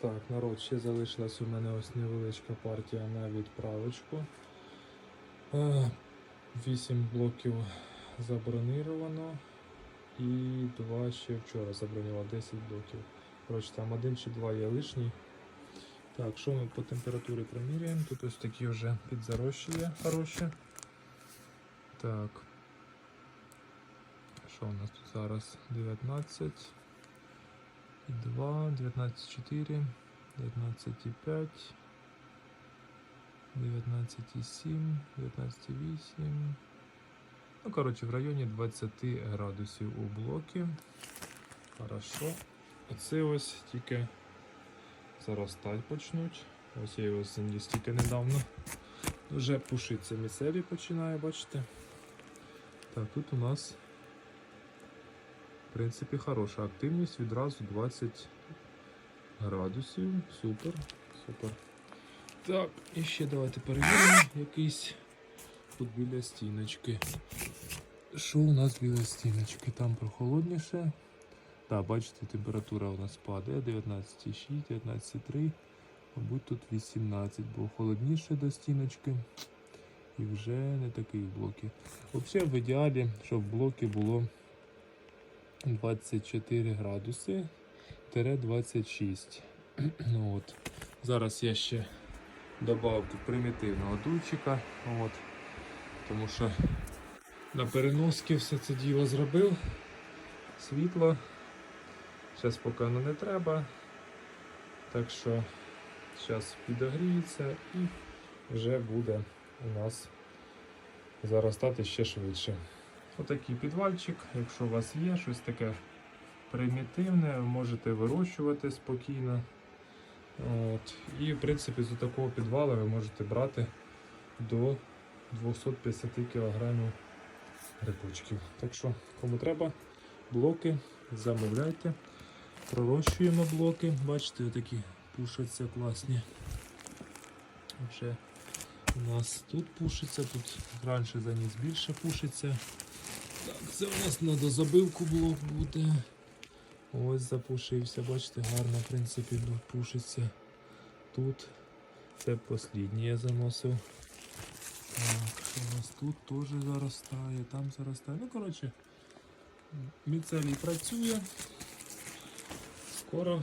Так, народ, ще залишилась у мене ось невеличка партія на відправочку. 8 блоків забронировано. І 2 ще вчора забронював 10 блоків. Коротше, там один чи два є лишній. Так, що ми по температурі проміряємо? Тут ось такі вже підзарощі хороші. Так. Що у нас тут зараз? 19. 2, 19,4, 19,5, 19,7, 19,8. Ну, коротше, в районі 20 градусів у блокі. Хорошо. Оце ось тільки заростати почнуть. Ось я його заніс тільки недавно. Вже пушиться міцелі починає, бачите. Так, тут у нас в принципі, хороша активність відразу 20 градусів. Супер, супер. Так, і ще давайте перевіримо якийсь тут біля стіночки. Що у нас біля стіночки? Там прохолодніше. Так, бачите, температура у нас падає 19,6, 19,3. Мабуть, тут 18, бо холодніше до стіночки. І вже не такі блоки. Взагалі, в ідеалі, щоб в блоки було 24 градуси тире 26. ну, от. Зараз я ще додав примітивного дульчика. От. Тому що на переноски все це діло зробив. Світло. Зараз поки воно не треба. Так що зараз підогріється і вже буде у нас заростати ще швидше. Отакий підвальчик, якщо у вас є щось таке примітивне, можете вирощувати спокійно. От. І в принципі з такого підвалу ви можете брати до 250 кг грибочків. Так що, кому треба, блоки, замовляйте. Пророщуємо блоки. Бачите, такі пушаться класні. Вже у нас тут пушиться, тут раніше заніс більше пушиться. Так, це у нас на дозабивку блок буде. Ось запушився, бачите, гарно, в принципі, пушиться. Тут це останній я заносив. Так, у нас тут теж заростає, там заростає. Ну, коротше, міцелій працює. Скоро